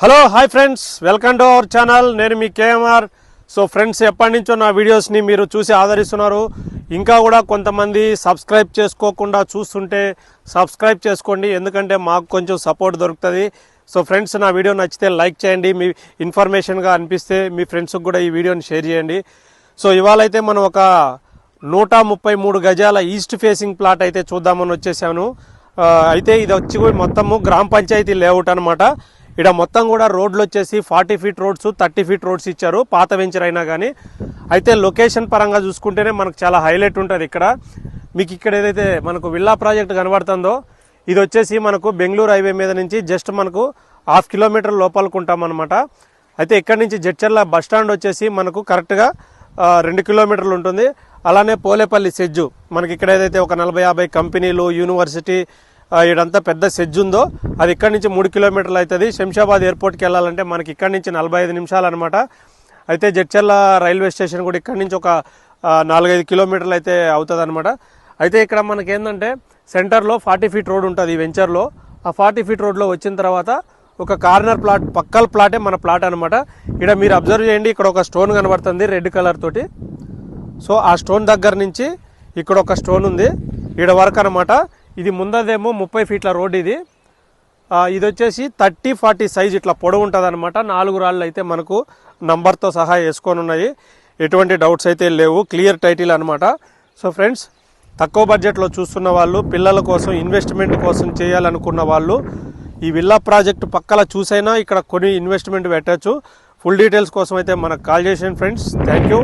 Hello hi friends welcome to our channel నేను మీ KMR. So friends ఎప్పటి నుంచో నా వీడియోస్ని మీరు చూసి ఆదరిస్తున్నారు. ఇంకా కూడా కొంతమంది సబ్స్క్రైబ్ చేసుకోకుండా చూస్తుంటే సబ్స్క్రైబ్ చేసుకోండి. ఎందుకంటే మాకు కొంచెం సపోర్ట్ దొరుకుతుంది. సో ఫ్రెండ్స్ నా వీడియో నచ్చితే లైక్ చేయండి. మీ ఇన్ఫర్మేషన్గా అనిపిస్తే మీ ఫ్రెండ్స్కి కూడా ఈ వీడియోని షేర్ చేయండి. సో ఇవాళ అయితే మనం ఒక నూట ముప్పై మూడు గజాల ఈస్ట్ ఫేసింగ్ ప్లాట్ అయితే చూద్దామని వచ్చేసాను. Uh, అయితే ఇది వచ్చి మొత్తము గ్రామ పంచాయతీ లేఅవుట్ అనమాట ఇక్కడ మొత్తం కూడా రోడ్లు వచ్చేసి forty feet roads thirty feet roads ఇచ్చారు. పాత వెంచర్ అయినా కానీ అయితే లొకేషన్ పరంగా చూసుకుంటేనే మనకు చాలా హైలైట్ ఉంటుంది ఇక్కడ. మీకు ఇక్కడ ఏదైతే మనకు విల్లా ప్రాజెక్ట్ కనబడుతుందో ఇది వచ్చేసి మనకు బెంగళూరు హైవే మీద నుంచి జస్ట్ మనకు హాఫ్ కిలోమీటర్ లోపలికి ఉంటామన్నమాట. అయితే ఇక్కడ నుంచి జడ్చర్ల బస్ స్టాండ్ వచ్చేసి మనకు కరెక్ట్గా రెండు కిలోమీటర్లు ఉంటుంది. అలానే పోలేపల్లి సెజ్జు మనకి ఇక్కడ ఏదైతే ఒక నలభై యాభై కంపెనీలు యూనివర్సిటీ ఇడంతా ఈడంతా పెద్ద సెజ్ ఉందో అది ఇక్కడ నుంచి మూడు కిలోమీటర్లు అవుతుంది. శంషాబాద్ ఎయిర్పోర్ట్కి వెళ్ళాలంటే మనకి ఇక్కడ నుంచి నలభై ఐదు నిమిషాలు అనమాట అయితే జడ్చర్ల రైల్వే స్టేషన్ కూడా ఇక్కడ నుంచి ఒక నాలుగైదు కిలోమీటర్లు అయితే అవుతుంది అనమాట అయితే ఇక్కడ మనకి ఏంటంటే సెంటర్లో ఫార్టీ ఫీట్ రోడ్ ఉంటుంది ఈ వెంచర్లో. ఆ ఫార్టీ ఫీట్ రోడ్లో వచ్చిన తర్వాత ఒక కార్నర్ ప్లాట్ పక్కల ప్లాటే మన ప్లాట్ అనమాట ఇక్కడ మీరు అబ్జర్వ్ చేయండి ఇక్కడ ఒక స్టోన్ కనబడుతుంది రెడ్ కలర్ తోటి. సో ఆ స్టోన్ దగ్గర నుంచి ఇక్కడ ఒక స్టోన్ ఉంది. ఇక్కడ వరకు అనమాట ఇది ముందదేమో ముప్పై ఫీట్ల రోడ్ ఇది. ఇది వచ్చేసి థర్టీ ఫార్టీ సైజ్ ఇట్లా పొడవు ఉంటుంది అనమాట నాలుగు రాళ్ళు అయితే మనకు నంబర్తో సహా వేసుకొని ఉన్నాయి. ఎటువంటి డౌట్స్ అయితే లేవు. క్లియర్ టైటిల్ అనమాట సో ఫ్రెండ్స్ తక్కువ బడ్జెట్లో చూస్తున్న వాళ్ళు పిల్లల కోసం ఇన్వెస్ట్మెంట్ కోసం చేయాలనుకున్న వాళ్ళు ఈ విల్లా ప్రాజెక్ట్ పక్కల చూసైనా ఇక్కడ కొన్ని ఇన్వెస్ట్మెంట్ పెట్టచ్చు. ఫుల్ డీటెయిల్స్ కోసం అయితే మనకు కాల్ చేసాను ఫ్రెండ్స్. Thank you